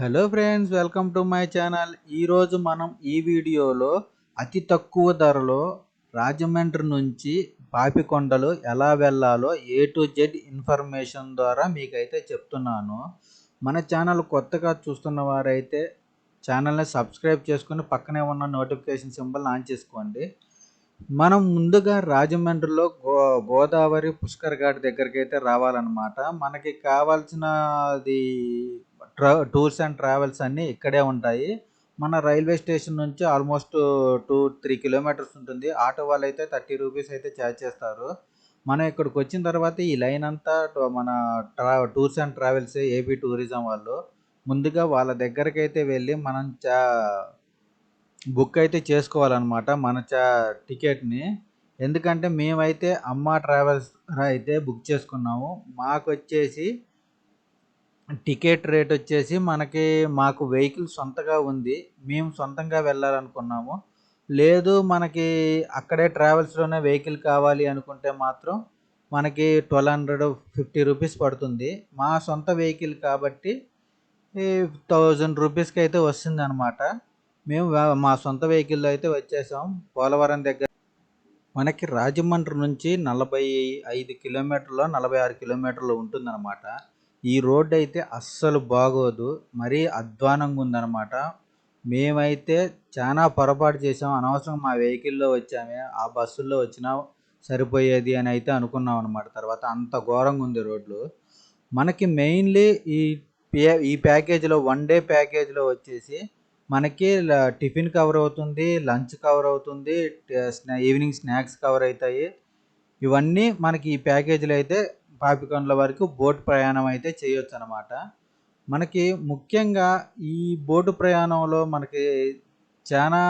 Hello friends welcome to my channel ఈరోజు మనం ఈ వీడియోలో అతి తక్కువ ధరలో రాజమండ్రి నుంచి పాపికొండలు ఎలా వెళ్ళాలో ఏ టు జెడ్ ఇన్ఫర్మేషన్ ద్వారా మీకైతే చెప్తున్నాను. మన ఛానల్ కొత్తగా చూస్తున్న వారైతే ఛానల్ని సబ్స్క్రైబ్ చేసుకుని పక్కనే ఉన్న నోటిఫికేషన్ సింబల్ ఆన్ చేసుకోండి. మనం ముందుగా రాజమండ్రిలో గో గోదావరి పుష్కర్ ఘాట్ దగ్గరికి అయితే రావాలన్నమాట. మనకి కావాల్సినది ట్రా టూర్స్ అండ్ ట్రావెల్స్ అన్నీ ఇక్కడే ఉంటాయి. మన రైల్వే స్టేషన్ నుంచి ఆల్మోస్ట్ టూ త్రీ కిలోమీటర్స్ ఉంటుంది. ఆటో వాళ్ళు అయితే థర్టీ రూపీస్ అయితే ఛార్జ్ చేస్తారు. మనం ఇక్కడికి వచ్చిన తర్వాత ఈ లైన్ అంతా మన ట్రా tours and travels AP tourism వాళ్ళు. ముందుగా వాళ్ళ దగ్గరికి అయితే వెళ్ళి మనం చా బుక్ అయితే చేసుకోవాలన్నమాట మన చా టికెట్ని. ఎందుకంటే మేమైతే అమ్మ ట్రావెల్స్ అయితే బుక్ చేసుకున్నాము. మాకు వచ్చేసి టికెట్ రేట్ వచ్చేసి మనకి మాకు వెహికల్ సొంతగా ఉంది. మేము సొంతంగా వెళ్ళాలనుకున్నాము. లేదు మనకి అక్కడే ట్రావెల్స్లోనే వెహికల్ కావాలి అనుకుంటే మాత్రం మనకి ట్వెల్వ్ హండ్రెడ్ ఫిఫ్టీ రూపీస్ పడుతుంది. మా సొంత వెహికల్ కాబట్టి థౌజండ్ రూపీస్కి అయితే వస్తుంది అనమాట మేము మా సొంత వెహికల్లో అయితే వచ్చేసాం. పోలవరం దగ్గర మనకి రాజమండ్రి నుంచి నలభై ఐదు కిలోమీటర్లు నలభై ఆరు కిలోమీటర్లు ఉంటుందన్నమాట. ఈ రోడ్డు అయితే అస్సలు బాగోదు. మరీ అధ్వానంగా ఉందన్నమాట. మేమైతే చాలా పొరపాటు చేసాం అనవసరం మా వెహికల్లో వచ్చామే. ఆ బస్సుల్లో వచ్చినా సరిపోయేది అని అయితే అనుకున్నాం అనమాట తర్వాత అంత ఘోరంగా ఉంది రోడ్లు. మనకి మెయిన్లీ ఈ ఈ ప్యాకేజీలో వన్ డే ప్యాకేజీలో వచ్చేసి మనకి టిఫిన్ కవర్ అవుతుంది లంచ్ కవర్ అవుతుంది ఈవినింగ్ స్నాక్స్ కవర్ అవుతాయి. ఇవన్నీ మనకి ఈ ప్యాకేజీలో అయితే పాపికొండల వరకు బోట్ ప్రయాణం అయితే చేయొచ్చు అనమాట మనకి ముఖ్యంగా ఈ బోటు ప్రయాణంలో మనకి చాలా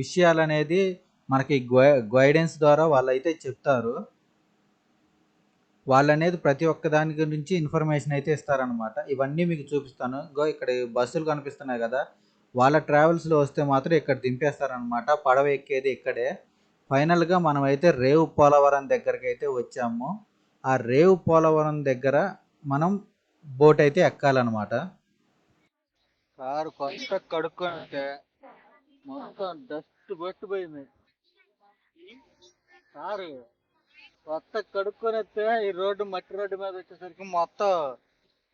విషయాలు అనేది మనకి గైడెన్స్ ద్వారా వాళ్ళైతే చెప్తారు. వాళ్ళు అనేది ప్రతి ఒక్క దాని గురించి ఇన్ఫర్మేషన్ అయితే ఇస్తారనమాట ఇవన్నీ మీకు చూపిస్తాను. గో ఇక్కడ ఈ బస్సులు కనిపిస్తున్నాయి కదా. వాళ్ళ ట్రావెల్స్లో వస్తే మాత్రం ఇక్కడ దింపేస్తారనమాట పడవ ఎక్కేది ఇక్కడే. ఫైనల్గా మనం అయితే రేవు పోలవరం దగ్గరికి అయితే వచ్చాము. ఆ రేవు పోలవరం దగ్గర మనం బోట్ అయితే ఎక్కాలన్నమాట. కారు కొత్త కడుక్కుంటే మొత్తం డస్ట్ పట్టిపోయింది కారు కొత్త కడుక్కొని వస్తే ఈ రోడ్డు మట్టి రోడ్డు మీద వచ్చేసరికి మొత్తం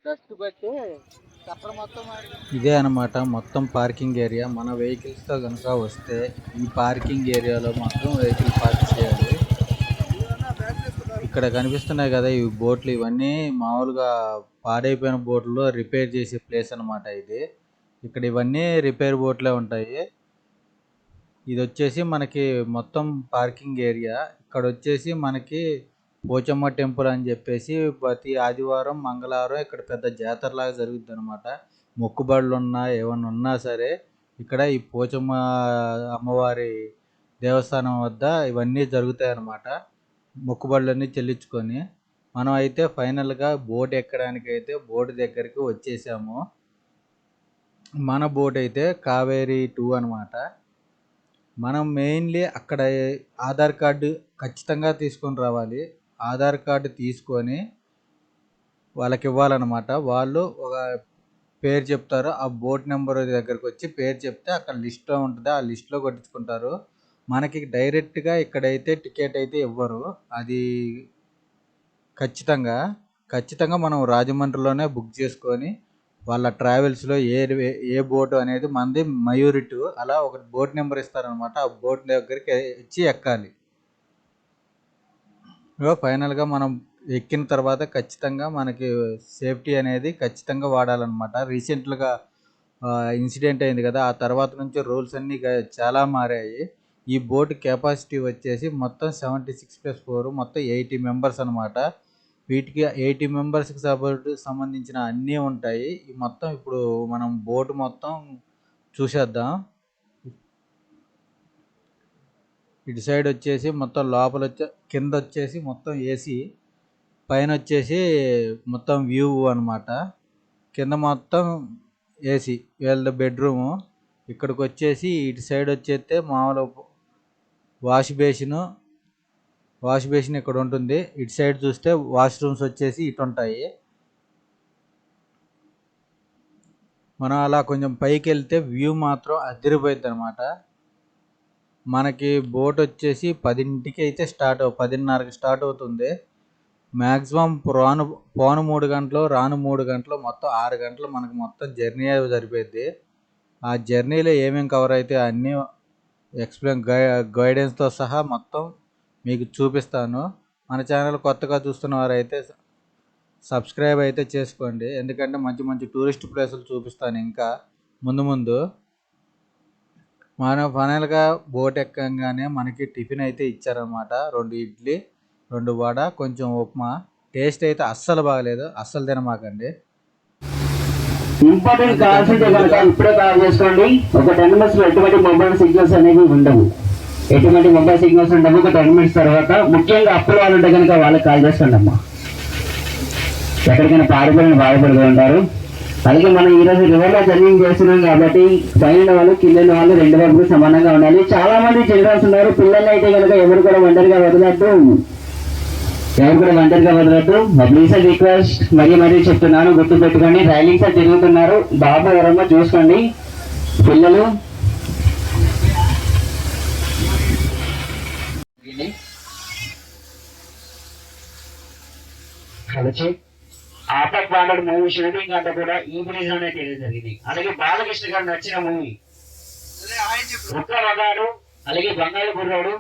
డస్ట్ పట్టి చక్రం మొత్తం ఇదే అనమాట మొత్తం పార్కింగ్ ఏరియా. మన వెహికల్స్తో కనుక వస్తే ఈ పార్కింగ్ ఏరియాలో మాత్రం వెహికల్ పార్క్ చేయాలి. ఇక్కడ కనిపిస్తున్నాయి కదా ఈ బోట్లు. ఇవన్నీ మామూలుగా పాడైపోయిన బోట్లు రిపేర్ చేసే ప్లేస్ అన్నమాట ఇది. ఇక్కడ ఇవన్నీ రిపేర్ బోట్లే ఉంటాయి. ఇది వచ్చేసి మనకి మొత్తం పార్కింగ్ ఏరియా. ఇక్కడ వచ్చేసి మనకి పోచమ్మ టెంపుల్ అని చెప్పేసి ప్రతి ఆదివారం మంగళవారం ఇక్కడ పెద్ద జాతరలాగా జరుగుద్ది అనమాట మొక్కుబడులు ఉన్నా ఏమన్నా ఉన్నా సరే ఇక్కడ ఈ పోచమ్మ అమ్మవారి దేవస్థానం వద్ద ఇవన్నీ జరుగుతాయి అన్నమాట. మొక్కుబడులన్నీ చెల్లించుకొని మనం అయితే ఫైనల్గా బోట్ ఎక్కడానికి అయితే బోట్ దగ్గరికి వచ్చేసాము మన బోట్ అయితే కావేరి టూ అన్నమాట. మనం మెయిన్లీ అక్కడ ఆధార్ కార్డు ఖచ్చితంగా తీసుకొని రావాలి. ఆధార్ కార్డు తీసుకొని వాళ్ళకి ఇవ్వాలన్నమాట. వాళ్ళు ఒక పేరు చెప్తారు. ఆ బోట్ నెంబర్ దగ్గరకు వచ్చి పేరు చెప్తే అక్కడ లిస్ట్లో ఉంటుంది. ఆ లిస్ట్లో కొట్టించుకుంటారు. మనకి డైరెక్ట్గా ఇక్కడైతే టికెట్ అయితే ఇవ్వరు అది ఖచ్చితంగా ఖచ్చితంగా మనం రాజమండ్రిలోనే బుక్ చేసుకొని వాళ్ళ ట్రావెల్స్లో ఏ ఏ బోటు అనేది మనది మయూరిటు. అలా ఒక బోట్ నెంబర్ ఇస్తారనమాట ఆ బోట్ దగ్గరికి ఇచ్చి ఎక్కాలి. ఫైనల్గా మనం ఎక్కిన తర్వాత ఖచ్చితంగా మనకి సేఫ్టీ అనేది ఖచ్చితంగా వాడాలన్నమాట. రీసెంట్గా ఇన్సిడెంట్ అయింది కదా ఆ తర్వాత నుంచి రూల్స్ అన్నీ చాలా మారాయి. ఈ బోట్ కెపాసిటీ వచ్చేసి మొత్తం సెవెంటీ సిక్స్ ప్లస్ ఫోర్ మొత్తం ఎయిటీ మెంబర్స్ అనమాట వీటికి ఎయిటీ మెంబర్స్కి సపోర్ట్ సంబంధించిన అన్నీ ఉంటాయి. ఈ మొత్తం ఇప్పుడు మనం బోట్ మొత్తం చూసేద్దాం. ఇటు సైడ్ వచ్చేసి మొత్తం లోపల వచ్చే కింద వచ్చేసి మొత్తం ఏసీ పైన వచ్చేసి మొత్తం వ్యూ అనమాట కింద మొత్తం ఏసీ వీళ్ళ బెడ్రూము ఇక్కడికి వచ్చేసి ఇటు సైడ్ వచ్చేస్తే మామూలు వాష్ బేసిన్ వాష్ బేసిన్ ఇక్కడ ఉంటుంది. ఇటు సైడ్ చూస్తే వాష్రూమ్స్ వచ్చేసి ఇటు ఉంటాయి. మనం అలా కొంచెం పైకి వెళ్తే వ్యూ మాత్రం అదిరిపోయింది అనమాట మనకి బోట్ వచ్చేసి పదింటికి అయితే స్టార్ట్ అవు పదిన్నరకి స్టార్ట్ అవుతుంది. మ్యాక్సిమం రాను పోను మూడు గంటలు రాను మూడు గంటలు మొత్తం ఆరు గంటలు మనకు మొత్తం జర్నీ అవి ఆ జర్నీలో ఏమేమి కవర్ అయితే అన్నీ ఎక్స్ప్లెయిన్ గై గైడెన్స్తో సహా మొత్తం మీకు చూపిస్తాను. మన ఛానల్ కొత్తగా చూస్తున్న వారైతే సబ్స్క్రైబ్ అయితే చేసుకోండి. ఎందుకంటే మంచి మంచి టూరిస్ట్ ప్లేసులు చూపిస్తాను ఇంకా ముందు ముందు. మనం ఫైనల్గా బోట్ ఎక్కగానే మనకి టిఫిన్ అయితే ఇచ్చారనమాట రెండు ఇడ్లీ రెండు వడ కొంచెం ఉప్మా. టేస్ట్ అయితే అస్సలు బాగలేదు. అస్సలు తినమాకండి. ఇంపార్టెంట్ కాల్స్ ఉంటే కనుక ఇప్పుడే కాల్ చేసుకోండి. ఒక టెన్ మినిట్స్లో ఎటువంటి మొబైల్ సిగ్నల్స్ అనేవి ఉండవు. ఎటువంటి మొబైల్ సిగ్నల్స్ ఉండవు. ఒక టెన్ మినిట్స్ తర్వాత ముఖ్యంగా అప్పుల వాళ్ళు ఉంటే కనుక వాళ్ళకి కాల్ చేసుకోండి అమ్మా. ఎక్కడికైనా పారిపోయిన బాధపడుతూ ఉంటారు. అలాగే మనం ఈ రోజు రివర్ జర్నింగ్ చేస్తున్నాం కాబట్టి పైన వాళ్ళు కింద వాళ్ళు రెండు వైపులు సమానంగా ఉండాలి. చాలా మంది చిల్డ్రన్స్ ఉన్నారు. పిల్లలు అయితే కనుక ఎవరు కూడా ఒంటరిగా వదలద్దు. ఎవరు కూడా ఒంటరిగా వదలద్దు ప్లీజ్ రిక్వెస్ట్ మరీ మరీ చెప్తున్నాను గుర్తు పెట్టుకోండి రైలింగ్స్ తిరుగుతున్నారు బాబు ఎవరమ్మా చూసుకోండి. పిల్లలు. కలిసి ఆపక్ బాలుడు మూవీ షూటింగ్ అంతా కూడా ఈ బ్రిడ్జ్లోనే తెలియదు జరిగింది. అలాగే బాలకృష్ణ గారు నచ్చిన మూవీ. ఒక్క మగాడు అలాగే బంగాళ గుర్రాడు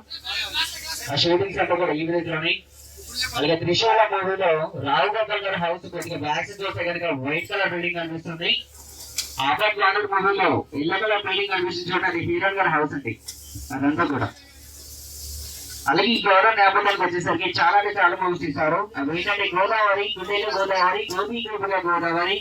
ఆ షూటింగ్స్ అంతా కూడా ఈ బ్రిడ్జ్లోనే. అలాగే త్రిశూల మూవీలో రావు గోపాల్ గారి హౌస్ కొద్దిగా బ్యాక్ చూస్తే కనుక వైట్ కలర్ బిల్డింగ్ కనిపిస్తుంది. ఆపర్ బాలుడు మూవీలో ఎల్లో కలర్ బిల్డింగ్ కనిపిస్తుంది చూడండి. హీరో గారి హౌస్ అండి. అదంతా కూడా. అలాగే ఈ గౌరవ నేపథ్యానికి వచ్చేసరికి చాలా అంటే చాలా మూవీస్ తీశారు. అవి ఏంటంటే గోదావరి గుండెలు గోదావరి గోపి గోపిగా గోదావరి.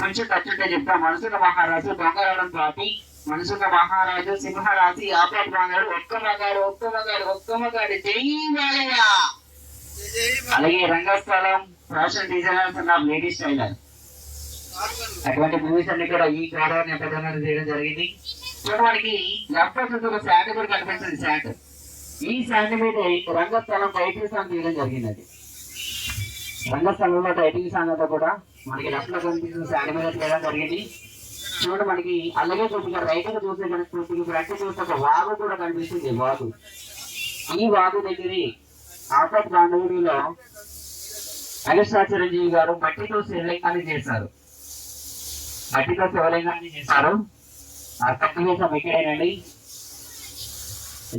కొంచెం టచ్చుంటే చెప్తా. మనసున్న మహారాజు దొంగరాడం పాపి మనసున్న మహారాజు సింహరాజు ఆపేట మగాడు ఒక్క మగాడు ఒక్క మగాడు ఒక్క మగాడు. జై అలాగే రంగస్థలం ఫ్యాషన్ డిజైనర్స్ అన్న లేడీస్ టైలర్. అటువంటి మూవీస్ అన్ని కూడా ఈ గౌరవ నేపథ్యంలో చేయడం జరిగింది. చూడడానికి లెఫ్ట్ సైడ్ ఒక శాఖ కూడా కనిపిస్తుంది శాఖ ఈ శాఖ మీద రంగస్థలం టైటిల్ సాంగ్ తీయడం జరిగింది అది రంగస్థలంలో టైటిల్ సాంగ్ అంతా కూడా మనకి లెఫ్ట్లో కనిపిస్తున్న శాఖ మీద తీయడం జరిగింది. చూడండి మనకి అలాగే కొద్దిగా రైతులు చూస్తే కనుక కొద్దిగా ఫ్రంట్ చూస్తే ఒక వాగు కూడా కనిపిస్తుంది వాగు. ఈ వాగు దగ్గర ఆపత్ బాంధవుడిలో అగస్టా గారు మట్టితో శివలింగాన్ని చేశారు. మట్టితో శివలింగాన్ని చేశారు. ఆ సన్నివేశం ఇక్కడేనండి.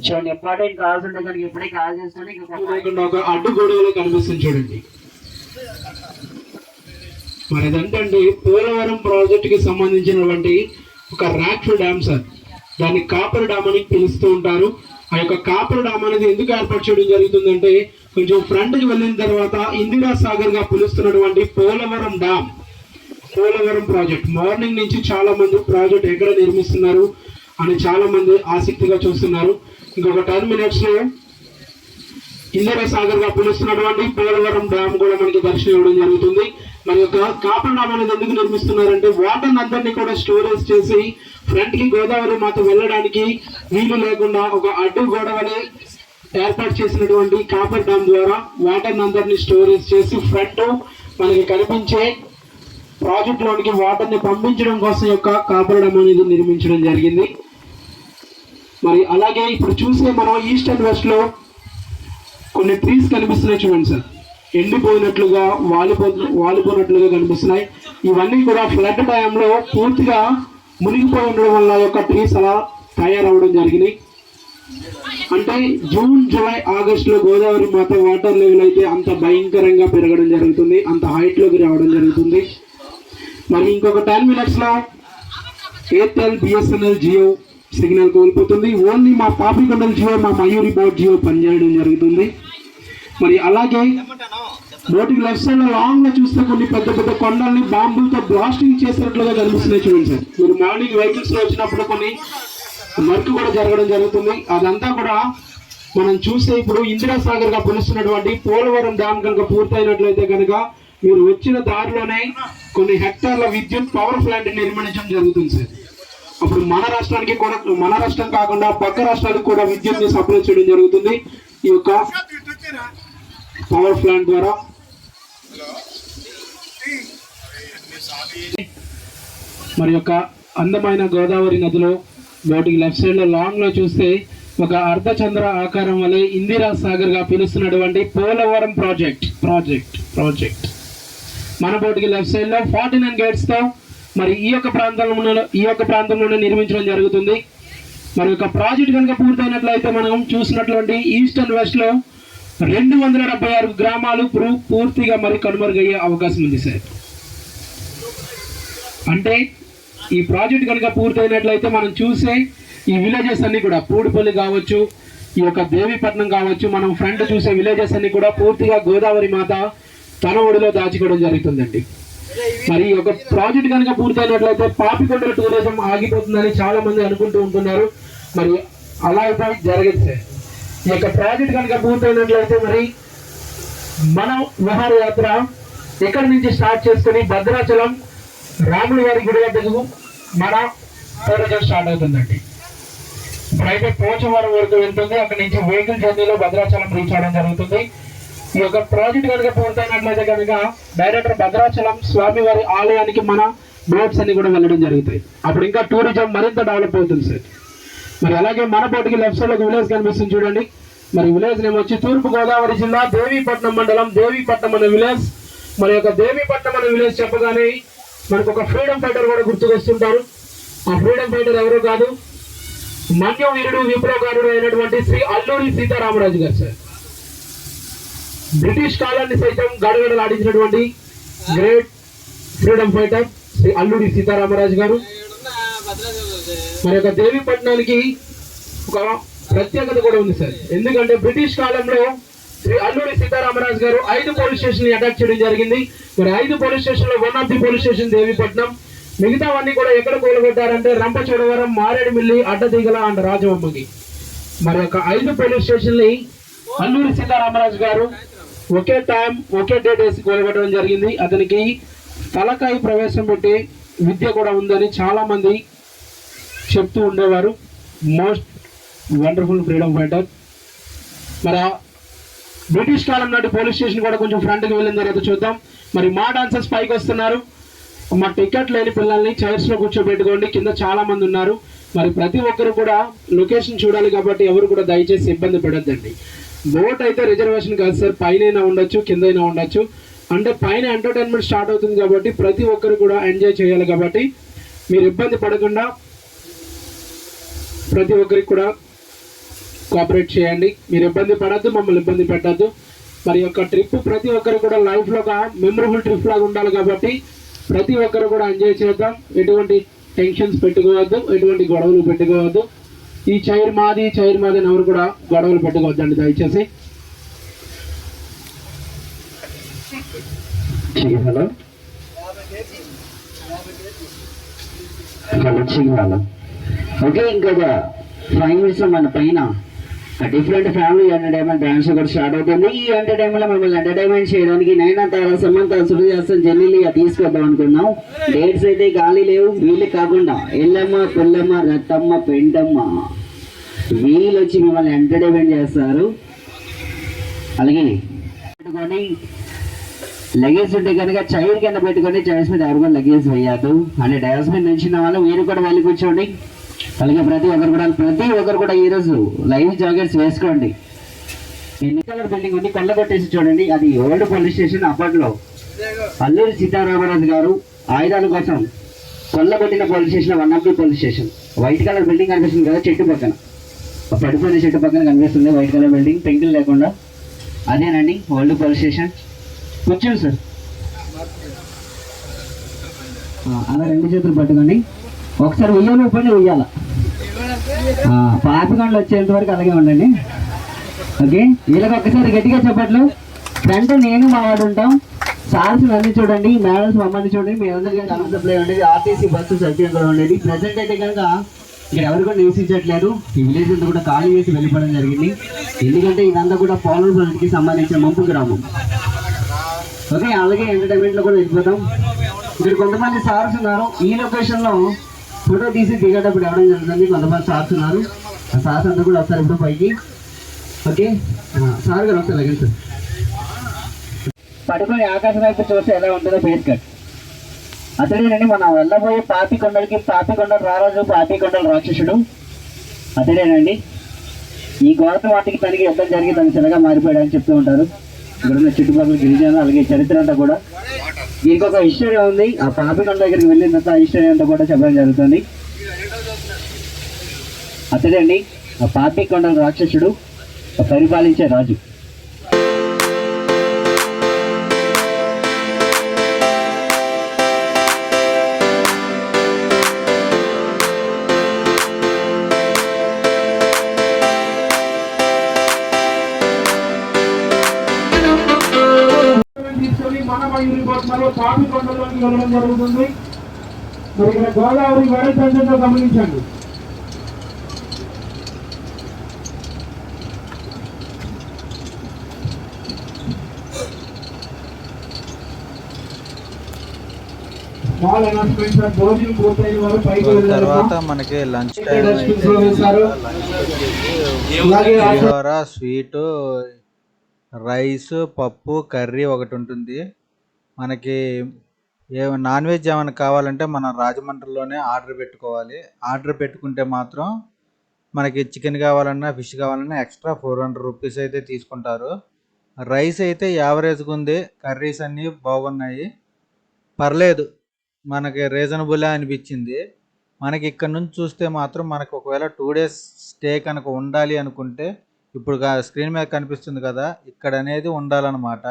చూడండి ఇంపార్టెంట్ కాల్స్ ఉంటే కనుక ఇప్పుడే కాల్ చేస్తాను. ఒక అడ్డుగోడలు కనిపిస్తుంది చూడండి. మరి ఇదంటే పోలవరం ప్రాజెక్ట్కి సంబంధించినటువంటి ఒక రాక్ఫుల్ డ్యామ్ సార్. దాన్ని కాపర్ డ్యామ్ అని పిలుస్తూ ఉంటారు. ఆ యొక్క కాపర్ డ్యామ్ అనేది ఎందుకు ఏర్పాటు చేయడం జరుగుతుందంటే కొంచెం ఫ్రంట్కి వెళ్ళిన తర్వాత ఇందిరా సాగర్గా పిలుస్తున్నటువంటి Polavaram dam Polavaram project. Morning నుంచి చాలా మంది ప్రాజెక్ట్ ఎక్కడ నిర్మిస్తున్నారు అని చాలా మంది ఆసక్తిగా చూస్తున్నారు. ఇంకొక టెన్ మినిట్స్లో ఇందిరా సాగర్గా పిలుస్తున్నటువంటి పోలవరం డ్యామ్ కూడా మనకి దర్శనం ఇవ్వడం జరుగుతుంది. మరి యొక్క కాపర్ ఎందుకు నిర్మిస్తున్నారంటే వాటర్ అందరినీ కూడా స్టోరేజ్ చేసి ఫ్రంట్కి గోదావరి మాత వెళ్ళడానికి వీలు లేకుండా ఒక అడ్డు గోడవని ఏర్పాటు చేసినటువంటి కాపర్ డ్యామ్ ద్వారా వాటర్ అందరినీ స్టోరేజ్ చేసి ఫ్రంట్ మనకి కనిపించే ప్రాజెక్ట్ లోనికి వాటర్ని పంపించడం కోసం యొక్క కాపర్ డ్యామ్ అనేది నిర్మించడం జరిగింది. మరి అలాగే ఇప్పుడు చూసే మనం ఈస్ట్ అండ్ వెస్ట్లో కొన్ని ట్రీస్ కనిపిస్తున్నాయి చూడండి సార్. ఎండిపోయినట్లుగా వాలిపో వాలిపోయినట్లుగా కనిపిస్తున్నాయి. ఇవన్నీ కూడా ఫ్లడ్ టైంలో పూర్తిగా మునిగిపోయి ఉండడం వల్ల యొక్క ట్రీస్ అలా తయారవడం జరిగినాయి అంటే జూన్ జూలై ఆగస్టులో గోదావరి మాత వాటర్ లెవెల్ అయితే అంత భయంకరంగా పెరగడం జరుగుతుంది. అంత హైట్లోకి రావడం జరుగుతుంది. మరి ఇంకొక టెన్ మినిట్స్లో ఎయిర్టెల్ బిఎస్ఎన్ఎల్ జియో సిగ్నల్ కోల్పోతుంది. ఓన్లీ మా పాపికొండల జియో మా మయూరి బోర్డ్ జియో పనిచేయడం జరుగుతుంది. మరి అలాగే బోటికి లెఫ్ట్ సైడ్ లాంగ్గా చూస్తే కొన్ని పెద్ద పెద్ద కొండల్ని బాంబులతో బ్లాస్టింగ్ చేసినట్లుగా కనిపిస్తున్నాయి చూడండి సార్. మీరు మార్నింగ్ వెహికల్స్లో వచ్చినప్పుడు కొన్ని వర్క్ కూడా జరగడం జరుగుతుంది. అదంతా కూడా మనం చూస్తే ఇప్పుడు ఇందిరాసాగర్గా పిలుస్తున్నటువంటి పోలవరం డ్యామ్ కనుక పూర్తయినట్లయితే కనుక మీరు వచ్చిన దారిలోనే కొన్ని హెక్టార్ల విద్యుత్ పవర్ ప్లాంట్ నిర్మించడం జరుగుతుంది సార్. అప్పుడు మన రాష్ట్రానికి కూడా మన రాష్ట్రం కాకుండా పక్క రాష్ట్రాలకు కూడా విద్యుత్ని సప్లై చేయడం జరుగుతుంది. ఈ యొక్క పవర్ ప్లాంట్ ద్వారా. మరి యొక్క అందమైన గోదావరి నదిలో బోటికి లెఫ్ట్ సైడ్లో లాంగ్లో చూస్తే ఒక అర్ధచంద్ర ఆకారం వలె ఇందిరా సాగర్గా పిలుస్తున్నటువంటి పోలవరం ప్రాజెక్ట్ ప్రాజెక్ట్ ప్రాజెక్ట్ మన బోటికి లెఫ్ట్ సైడ్లో ఫార్టీ నైన్ గేట్స్తో మరి ఈ యొక్క ప్రాంతంలో ఈ యొక్క ప్రాంతంలోనే నిర్మించడం జరుగుతుంది. మరి యొక్క ప్రాజెక్ట్ కనుక పూర్తయినట్లయితే మనం చూసినటువంటి ఈస్ట్ అండ్ వెస్ట్లో రెండు వందల డెబ్బై ఆరు గ్రామాలు పూర్తిగా మరి కనుమరుగయ్యే అవకాశం ఉంది సార్. అంటే ఈ ప్రాజెక్ట్ కనుక పూర్తయినట్లయితే మనం చూసే ఈ విలేజెస్ అన్ని కూడా పూడిపల్లి కావచ్చు ఈ యొక్క దేవీపట్నం కావచ్చు మనం ఫ్రంట్ చూసే విలేజెస్ అన్ని కూడా పూర్తిగా గోదావరి మాత తన ఒడిలో దాచుకోవడం జరుగుతుందండి. మరి ఈ యొక్క ప్రాజెక్ట్ కనుక పూర్తయినట్లయితే పాపికొండల టూరిజం ఆగిపోతుందని చాలా మంది అనుకుంటూ ఉంటున్నారు. మరి అలా అయితే జరగదు సార్. ఈ యొక్క ప్రాజెక్ట్ కనుక పూర్తయినట్లయితే మరి మన విహారయాత్ర ఎక్కడి నుంచి స్టార్ట్ చేసుకుని భద్రాచలం రాముల వారి గుడి వద్దకు మన టూరిజం స్టార్ట్ అవుతుందండి. ఇప్పుడైతే పోచవరం వరకు వెళ్తుంది. అక్కడి నుంచి వెహికల్ జర్నీలో భద్రాచలం రీచ్ అవడం జరుగుతుంది. ఈ యొక్క ప్రాజెక్ట్ కనుక పూర్తయినట్లయితే కనుక డైరెక్టర్ భద్రాచలం స్వామివారి ఆలయానికి మన బోట్స్ అన్ని కూడా వెళ్ళడం జరుగుతాయి. అప్పుడు ఇంకా టూరిజం మరింత డెవలప్ అవుతుంది సార్ మరి అలాగే మన బోటికి లెఫ్ట్ సైడ్ ఒక విలేజ్ కనిపిస్తుంది చూడండి. మరి విలేజ్ నేమ్ వచ్చి తూర్పు గోదావరి జిల్లా దేవీపట్నం మండలం దేవీపట్నం అనే విలేజ్. మరి యొక్క దేవీపట్నం అనే విలేజ్ చెప్పగానే మనకు ఒక ఫ్రీడమ్ ఫైటర్ కూడా గుర్తుకొస్తుంటారు. ఆ ఫ్రీడమ్ ఫైటర్ ఎవరు కాదు మన్య వీరుడు విప్లవకారుడు అయినటువంటి శ్రీ అల్లూరి సీతారామరాజు గారు సార్. బ్రిటిష్ కాలాన్ని సైతం గడగడలాడించినటువంటి great freedom fighter Shri Alluri Sitaramaraju garu. మరి యొక్క దేవీపట్నానికి ఒక ప్రత్యేకత కూడా ఉంది సార్. ఎందుకంటే బ్రిటిష్ కాలంలో శ్రీ అల్లూరి సీతారామరాజు గారు ఐదు పోలీస్ స్టేషన్ అటాక్ చేయడం జరిగింది. మరి ఐదు పోలీస్ స్టేషన్లో one of the police station Devipatnam మిగతావన్నీ కూడా ఎక్కడ కూలగొట్టారంటే రంపచోడవరం మారేడుమిల్లి అడ్డదీగల అండ్ రాజవమ్మకి మరి యొక్క ఐదు పోలీస్ స్టేషన్ని అల్లూరి సీతారామరాజు గారు ఒకే టైం ఒకే డేట్ వేసి కూలగొట్టడం జరిగింది. అతనికి తలకాయ ప్రవేశం పెట్టి విద్య కూడా ఉందని చాలా మంది చెప్తూ ఉండేవారు. మోస్ట్ వండర్ఫుల్ ఫ్రీడమ్ ఫైటర్ మరి బ్రిటిష్ కాలం నాటి పోలీస్ స్టేషన్ కూడా కొంచెం ఫ్రంట్కి వెళ్ళిన తర్వాత చూద్దాం. మరి మా డాన్సర్స్ పైకి వస్తున్నారు. మా టికెట్ లేని పిల్లల్ని చైర్స్లో కూర్చోబెట్టుకోండి. కింద చాలా మంది ఉన్నారు. మరి ప్రతి ఒక్కరు కూడా లొకేషన్ చూడాలి కాబట్టి ఎవరు కూడా దయచేసి ఇబ్బంది పడొద్దండి. బోట్ అయితే రిజర్వేషన్ కాదు సార్. పైన ఉండొచ్చు అయినా ఉండొచ్చు. అంటే పైన ఎంటర్టైన్మెంట్ స్టార్ట్ అవుతుంది కాబట్టి ప్రతి ఒక్కరు కూడా ఎంజాయ్ చేయాలి కాబట్టి మీరు ఇబ్బంది పడకుండా ప్రతి ఒక్కరికి కూడా కోఆపరేట్ చేయండి. మీరు ఇబ్బంది పడద్దు మమ్మల్ని ఇబ్బంది పెట్టద్దు. మరి యొక్క ట్రిప్ ప్రతి ఒక్కరు కూడా లైఫ్లో ఒక మెమరబుల్ ట్రిప్ లాగా ఉండాలి కాబట్టి ప్రతి ఒక్కరు కూడా ఎంజాయ్ చేద్దాం. ఎటువంటి టెన్షన్స్ పెట్టుకోవద్దు ఎటువంటి గొడవలు పెట్టుకోవద్దు. ఈ చైర్ మాది చైర్ మాది అని ఎవరు కూడా గొడవలు పెట్టుకోవద్దండి దయచేసి. హలో? హలో చింగాల ఓకే ఇంకా ఫైవ్ మన పైన డిఫరెంట్ ఫ్యామిలీ ఎంటర్టైన్మెంట్ డాన్స్ కూడా స్టార్ట్ అవుతుంది. ఈ ఎంటర్టైన్మెంట్ మిమ్మల్ని ఎంటర్టైన్మెంట్ చేయడానికి నైనా తార సమంత సుడిదాసం జల్లీలు తీసుకొద్దాం అనుకున్నాం. డేట్స్ అయితే ఖాళీ లేవు వీళ్ళు కాకుండా ఎల్లమ్మ పుల్లమ్మ రత్తమ్మ పెంటమ్మ వీళ్ళు వచ్చి మిమ్మల్ని ఎంటర్టైన్మెంట్ చేస్తారు. అలాగే పెట్టుకొని లగేజ్ ఉంటే కనుక చైర్ కింద పెట్టుకొని చైర్స్ మీద ఎవరు కూడా లగేజ్ వేయద్దు. అంటే డైవర్స్ మీద నిలిచిన వాళ్ళు మీరు కూడా వెళ్ళి కూర్చోండి. అలాగే ప్రతి ఒక్కరు కూడా ప్రతి ఒక్కరు కూడా ఈరోజు లైవ్ జాకెట్స్ వేసుకోండి. ఎన్ని కలర్ బిల్డింగ్ ఉంది కొల్లగొట్టేసి చూడండి. అది ఓల్డ్ పోలీస్ స్టేషన్ అప్పట్లో. అల్లూరి సీతారామరాజు గారు ఆయుధాల కోసం కొల్లగొట్టిన police station one of the police station white colour building కనిపిస్తుంది కదా చెట్టు పక్కన. పడిపోయిన చెట్టు పక్కన కనిపిస్తుంది వైట్ కలర్ బిల్డింగ్ పెంకులు లేకుండా. అదేనండి ఓల్డ్ పోలీస్ స్టేషన్ కూర్చోండి సార్. అలా రెండు చేతులు పట్టుకోండి. ఒకసారి ఉయ్యాలి పని ఉయ్యాల పాపికండ్లు వచ్చేంత వరకు అలాగే ఉండండి. ఓకే? వీళ్ళకి ఒక్కసారి గట్టిగా చెప్పట్లు. ఫ్రంట్ నేను మా వాడు ఉంటాం. సార్స్ అన్ని చూడండి మేడమ్స్ మమ్మల్ని చూడండి మీ అందరికీ కలం సప్లై ఉండేది ఆర్టీసీ బస్సు సత్యం కూడా ఉండేది ప్రజెంట్ అయితే కనుక ఇక్కడ ఎవరు కూడా నివసించట్లేదు. ఈ విలేజ్ అంతా కూడా ఖాళీ చేసి వెళ్ళిపోవడం జరిగింది. ఎందుకంటే ఇదంతా కూడా పోలవరం కి సంబంధించిన మంపు గ్రామం. ఓకే? అలాగే ఎంటర్టైన్మెంట్లో కూడా వెళ్ళిపోతాం. ఇక్కడ కొంతమంది సార్స్ ఉన్నారు. ఈ లొకేషన్లో ఫోటో తీసి దిగేటప్పుడు ఇవ్వడం జరుగుతుంది కొంతమంది సార్స్ ఉన్నారు ఆ సార్స్ అంతా కూడా వస్తారు ఇప్పుడు పైకి. ఓకే? సార్ గారు వస్తారు అలాగే సార్. పడుకొని ఆకాశం వైపు చూస్తే ఎలా ఉంటుందో ఫేస్ కట్. అతడేనండి మనం వెళ్ళబోయే పాపికొండలకి పాపికొండల రారాజు పాపికొండల రాక్షసుడు. అతడేనండి ఈ గోడత వాటికి తనకి యుద్ధం జరిగి తను చిన్నగా మారిపోయాడని చెప్తూ ఉంటారు. ఇక్కడ ఉన్న చుట్టుపక్కల గిరిజన అలాగే చరిత్ర అంతా కూడా. దీనికి ఒక హిస్టరీ ఉంది. ఆ పాపికొండ దగ్గరికి వెళ్ళిన తర్వాత ఆ హిస్టరీ అంతా కూడా చెప్పడం జరుగుతుంది. అతడండి ఆ పాపికొండ రాక్షసుడు పరిపాలించే రాజు. మైలు పాపి కొండలోకి వెళ్ళడం జరుగుతుంది. మరి ఇక్కడ గోదావరి వెడల్పంతో గమనించండి. తర్వాత మనకి లంచ్ టైం స్వీట్ రైస్ పప్పు కర్రీ ఒకటి ఉంటుంది. మనకి ఏ నాన్ వెజ్ ఏమైనా కావాలంటే మనం రాజమండ్రిలోనే ఆర్డర్ పెట్టుకోవాలి. ఆర్డర్ పెట్టుకుంటే మాత్రం మనకి చికెన్ కావాలన్నా ఫిష్ కావాలన్నా ఎక్స్ట్రా ఫోర్ హండ్రెడ్ రూపీస్ అయితే తీసుకుంటారు. రైస్ అయితే యావరేజ్గా ఉంది. కర్రీస్ అన్నీ బాగున్నాయి. పర్లేదు మనకి రీజనబులే అనిపించింది. మనకి ఇక్కడ నుంచి చూస్తే మాత్రం మనకు ఒకవేళ టూ డేస్ స్టే కనుక ఉండాలి అనుకుంటే ఇప్పుడు స్క్రీన్ మీద కనిపిస్తుంది కదా ఇక్కడ అనేది ఉండాలన్నమాట.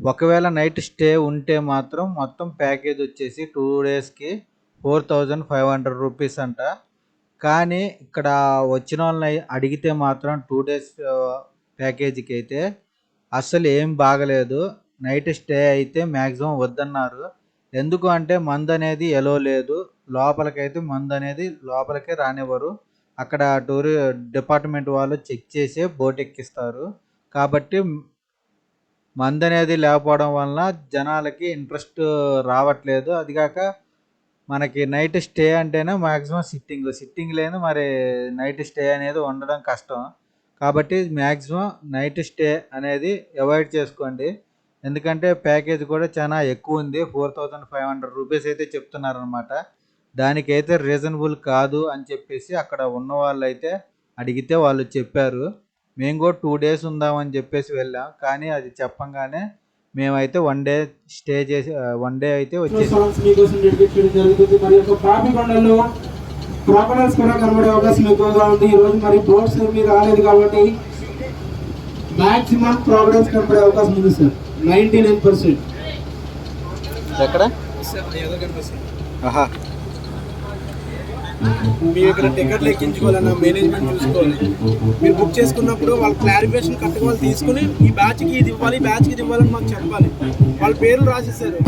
ఒకవేళ నైట్ స్టే ఉంటే మాత్రం మొత్తం ప్యాకేజ్ వచ్చేసి టూ డేస్కి four thousand five hundred rupees అంట. కానీ ఇక్కడ వచ్చిన వాళ్ళని అడిగితే మాత్రం టూ డేస్ ప్యాకేజీకి అయితే అస్సలు ఏం బాగలేదు. నైట్ స్టే అయితే మ్యాక్సిమం వద్దన్నారు. ఎందుకు అంటే మందు అనేది ఎలో లేదు. లోపలికైతే మందు అనేది లోపలికే రానివ్వరు. అక్కడ టూరి డిపార్ట్మెంట్ వాళ్ళు చెక్ చేసి బోట్ ఎక్కిస్తారు. కాబట్టి మందు అనేది లేకపోవడం వలన జనాలకి ఇంట్రెస్ట్ రావట్లేదు. అది కాక మనకి నైట్ స్టే అంటేనే మ్యాక్సిమం సిట్టింగ్. సిట్టింగ్ లేని మరి నైట్ స్టే అనేది ఉండడం కష్టం. కాబట్టి మ్యాక్సిమం నైట్ స్టే అనేది అవాయిడ్ చేసుకోండి. ఎందుకంటే ప్యాకేజ్ కూడా చాలా ఎక్కువ ఉంది. Four thousand five hundred rupees అయితే చెప్తున్నారనమాట దానికైతే రీజనబుల్ కాదు అని చెప్పేసి అక్కడ ఉన్న వాళ్ళు అయితే అడిగితే వాళ్ళు చెప్పారు. మేము కూడా టూ డేస్ ఉందామని చెప్పేసి వెళ్ళాం. కానీ అది చెప్పంగానే మేమైతే వన్ డే స్టే చేసి వన్ డే అయితే వచ్చేసాం. కూడా కనబడే అవకాశం ఎక్కువగా ఉంది. ఈ రోజు మరి ఏమీ రాలేదు కాబట్టి మాక్సిమం కనబడే అవకాశం ఉంది సార్ నైన్టీ నైన్ పర్సెంట్ ఎక్కడ మీ దగ్గర టికెట్లు ఎక్కించుకోవాలన్న మేనేజ్మెంట్ చూసుకోవాలి. మీరు బుక్ చేసుకున్నప్పుడు వాళ్ళ క్లారిఫికేషన్ కరెక్ట్గా వాళ్ళు తీసుకుని ఈ బ్యాచ్కి ఇది ఇవ్వాలి ఈ బ్యాచ్కి ఇది ఇవ్వాలని మాకు చెప్పాలి. వాళ్ళ పేర్లు రాసేసారు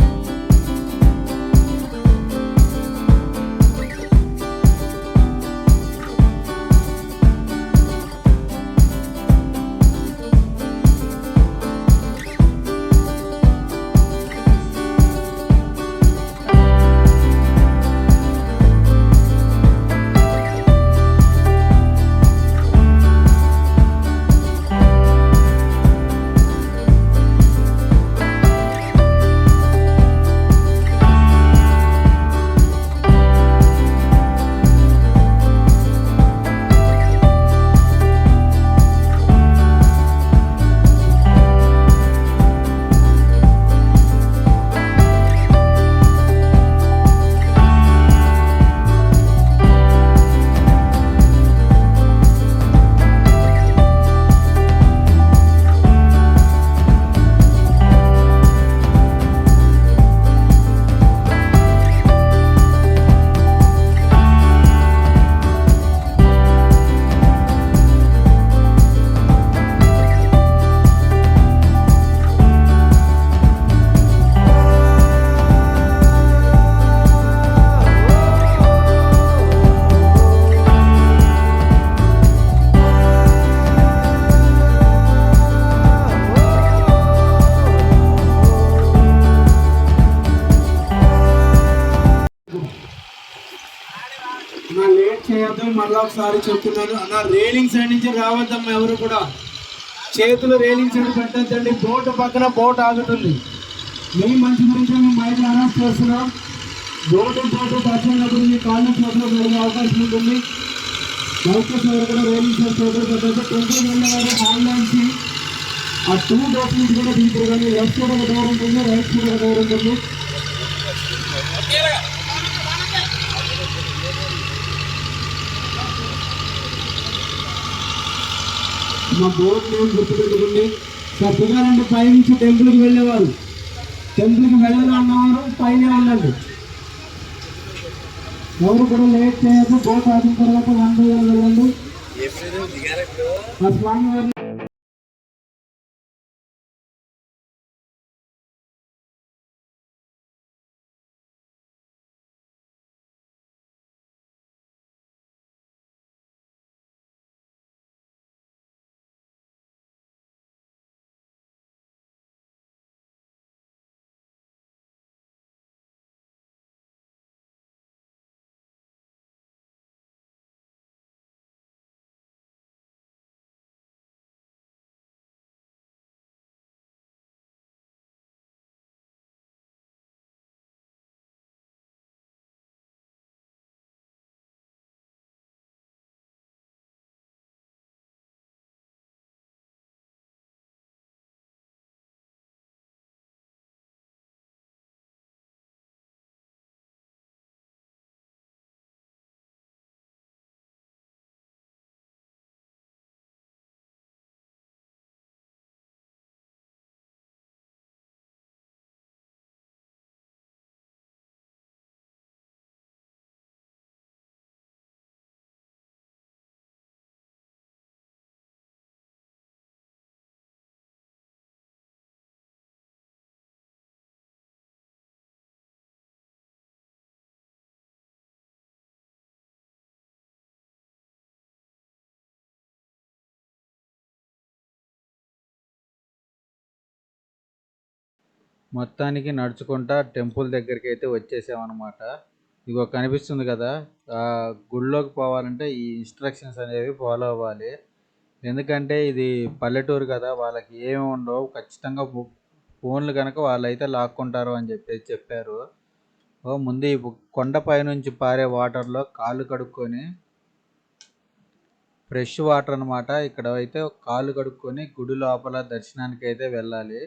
మళ్ళీ చెప్తున్నాను. అన్న రేలింగ్ సైడ్ నుంచి రావద్దమ్మా ఎవరు కూడా. చేతులు రేలింగ్ సైడ్ పెట్టద్దండి. బోటు పక్కన బోట్ ఆగుతుంది. మీ మంచి గురించి మేము బయట అనౌన్స్ చేస్తున్నాం. బోటు బోటు పడిపోయినప్పుడు మీ కాళ్ళు చేతులు పెరిగే అవకాశం ఉంటుంది. డాక్టర్స్ కూడా రేలింగ్ సైడ్ చేతులు పెట్టద్దు. ట్వంటీ వెళ్ళేవారు హాల్ నుంచి ఆ టూ డోర్స్ నుంచి కూడా దిగుతారు కానీ లెఫ్ట్ సైడ్ ఒక డోర్ ఉంటుంది రైట్ సైడ్ ఒక డోర్ ఉంటుంది. మా బోర్డు నేమ్ దిగారంటే పై నుంచి టెంపుల్కి వెళ్ళేవారు. టెంపుల్కి వెళ్ళాలి అన్నవారు పైనే ఉండండి. ఎవరు కూడా లేట్ చేయొద్దు. బోట్ ఆడిన తర్వాత వన్ వెళ్ళండి. ఆ స్వామి మొత్తానికి నడుచుకుంటా టెంపుల్ దగ్గరికి అయితే వచ్చేసామన్నమాట. ఇగో కనిపిస్తుంది కదా ఆ గుడిలోకి పోవాలంటే ఈ ఇన్స్ట్రక్షన్స్ అనేవి ఫాలో అవ్వాలి. ఎందుకంటే ఇది పల్లెటూరు కదా వాళ్ళకి ఏమి ఉండవు. ఖచ్చితంగా ఫోన్లు కనుక వాళ్ళైతే లాక్కుంటారు అని చెప్పేసి చెప్పారు. ఓ ముందు ఈ కొండపై నుంచి పారే వాటర్లో కాళ్ళు కడుక్కొని ఫ్రెష్ వాటర్ అన్నమాట. ఇక్కడ అయితే కాళ్ళు కడుక్కొని గుడి లోపల దర్శనానికి అయితే వెళ్ళాలి.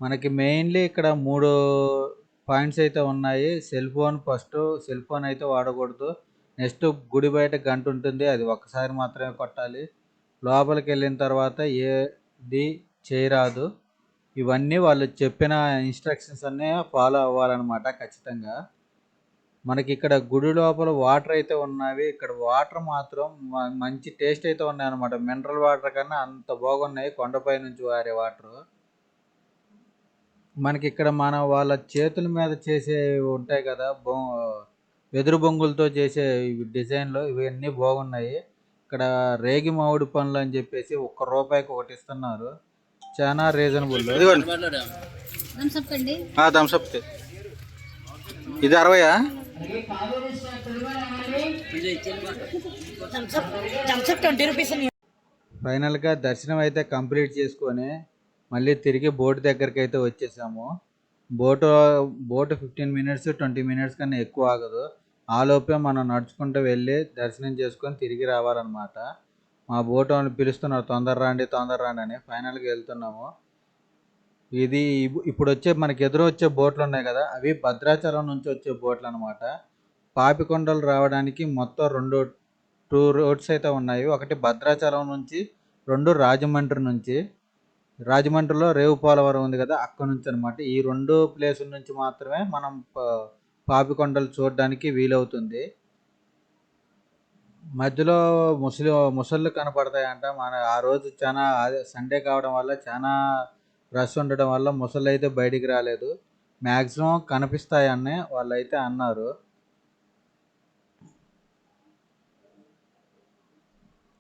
మనకి మెయిన్లీ ఇక్కడ మూడు పాయింట్స్ అయితే ఉన్నాయి. Cell phone first cell phone అయితే వాడకూడదు. నెక్స్ట్ గుడి బయట గంట ఉంటుంది. అది ఒక్కసారి మాత్రమే కొట్టాలి. లోపలికి వెళ్ళిన తర్వాత ఏది చేయరాదు. ఇవన్నీ వాళ్ళు చెప్పిన ఇన్స్ట్రక్షన్స్ అన్నీ ఫాలో అవ్వాలన్నమాట ఖచ్చితంగా. మనకి ఇక్కడ గుడి లోపల వాటర్ అయితే ఉన్నవి. ఇక్కడ వాటర్ మాత్రం మంచి టేస్ట్ అయితే ఉన్నాయి అనమాట మినరల్ వాటర్ కన్నా అంత బాగున్నాయి. కొండపై నుంచి వారే వాటర్. మనకి ఇక్కడ మన వాళ్ళ చేతుల మీద చేసే ఉంటాయి కదా బొ వెదురు బొంగులతో చేసే డిజైన్లు ఇవన్నీ బాగున్నాయి. ఇక్కడ రేగి మామిడి పండ్లు అని చెప్పేసి ఒక్క రూపాయికి ఒకటి ఇస్తున్నారు. చాలా రీజనబుల్ థమ్స్అప్ ఇది అరవయా? ఫైనల్గా దర్శనం అయితే కంప్లీట్ చేసుకొని మళ్ళీ తిరిగి బోట్ దగ్గరికి అయితే వచ్చేసాము. Boat boat fifteen minutes twenty minutes కన్నా ఎక్కువ ఆగదు. ఆ మనం నడుచుకుంటూ వెళ్ళి దర్శనం చేసుకొని తిరిగి రావాలన్నమాట. మా బోట్ అని పిలుస్తున్నారు తొందర రాండి తొందర రాండి అని. ఫైనల్గా వెళ్తున్నాము. ఇది ఇప్పుడు వచ్చే మనకి ఎదురు వచ్చే బోట్లు ఉన్నాయి కదా అవి భద్రాచలం నుంచి వచ్చే బోట్లు అనమాట పాపికొండలు రావడానికి మొత్తం రెండు టూ రోడ్స్ అయితే ఉన్నాయి. ఒకటి భద్రాచలం నుంచి రెండు రాజమండ్రి నుంచి. రాజమండ్రిలో రేవు పోలవరం ఉంది కదా అక్కడ నుంచి అనమాట ఈ రెండు ప్లేసుల నుంచి మాత్రమే మనం పాపికొండలు చూడడానికి వీలవుతుంది. మధ్యలో ముసలి ముసళ్ళు కనపడతాయంట. మన ఆ రోజు చాలా సండే కావడం వల్ల చాలా రష్ ఉండడం వల్ల ముసళ్ళు అయితే బయటికి రాలేదు. మ్యాక్సిమం కనిపిస్తాయని వాళ్ళు అయితే అన్నారు.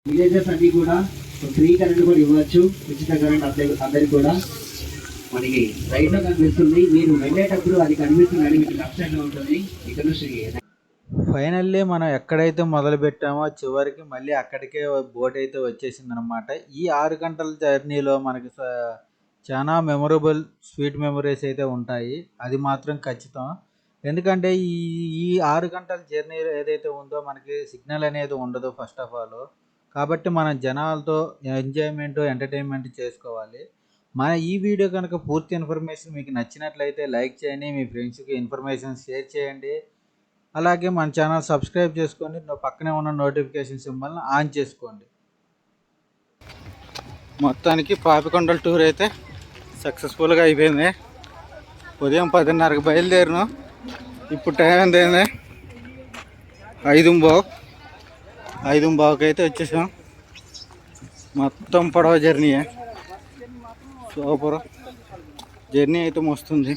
విలేజెస్ అన్ని కూడా ఫ్రీ కరెంట్ కూడా ఇవ్వచ్చు ఉచిత కరెంట్ అందరి అందరికి కూడా. మనకి రైట్లో కనిపిస్తుంది. మీరు వెళ్ళేటప్పుడు అది కనిపిస్తుంది. మీకు లక్ష్యంగా ఉంటుంది. ఇక్కడ నుంచి ఫైనల్లీ మనం ఎక్కడైతే మొదలు పెట్టామో చివరికి మళ్ళీ అక్కడికే బోట్ అయితే వచ్చేసింది అనమాట ఈ ఆరు గంటల జర్నీలో మనకి చాలా మెమొరబుల్ స్వీట్ మెమరీస్ అయితే ఉంటాయి. అది మాత్రం ఖచ్చితం. ఎందుకంటే ఈ ఈ ఆరు గంటల జర్నీ ఏదైతే ఉందో మనకి సిగ్నల్ అనేది ఉండదు ఫస్ట్ ఆఫ్ ఆల్. కాబట్టి మనం జనాలతో ఎంజాయ్మెంట్ ఎంటర్టైన్మెంట్ చేసుకోవాలి. మన ఈ వీడియో కనుక పూర్తి ఇన్ఫర్మేషన్ మీకు నచ్చినట్లయితే లైక్ చేయండి మీ ఫ్రెండ్స్కి ఇన్ఫర్మేషన్ షేర్ చేయండి. అలాగే మన ఛానల్ సబ్స్క్రైబ్ చేసుకొని పక్కనే ఉన్న నోటిఫికేషన్ సింబల్ని ఆన్ చేసుకోండి. మొత్తానికి పాపికొండల టూర్ అయితే సక్సెస్ఫుల్గా అయిపోయింది. ఉదయం పదిన్నరకు బయలుదేరినాం. ఇప్పుడు టైం ఎంత అయింది ఐదు ఐదు బావుకి అయితే వచ్చేసాం. మొత్తం పడవ జర్నీ సూపర్. జర్నీ అయితే మస్తుంది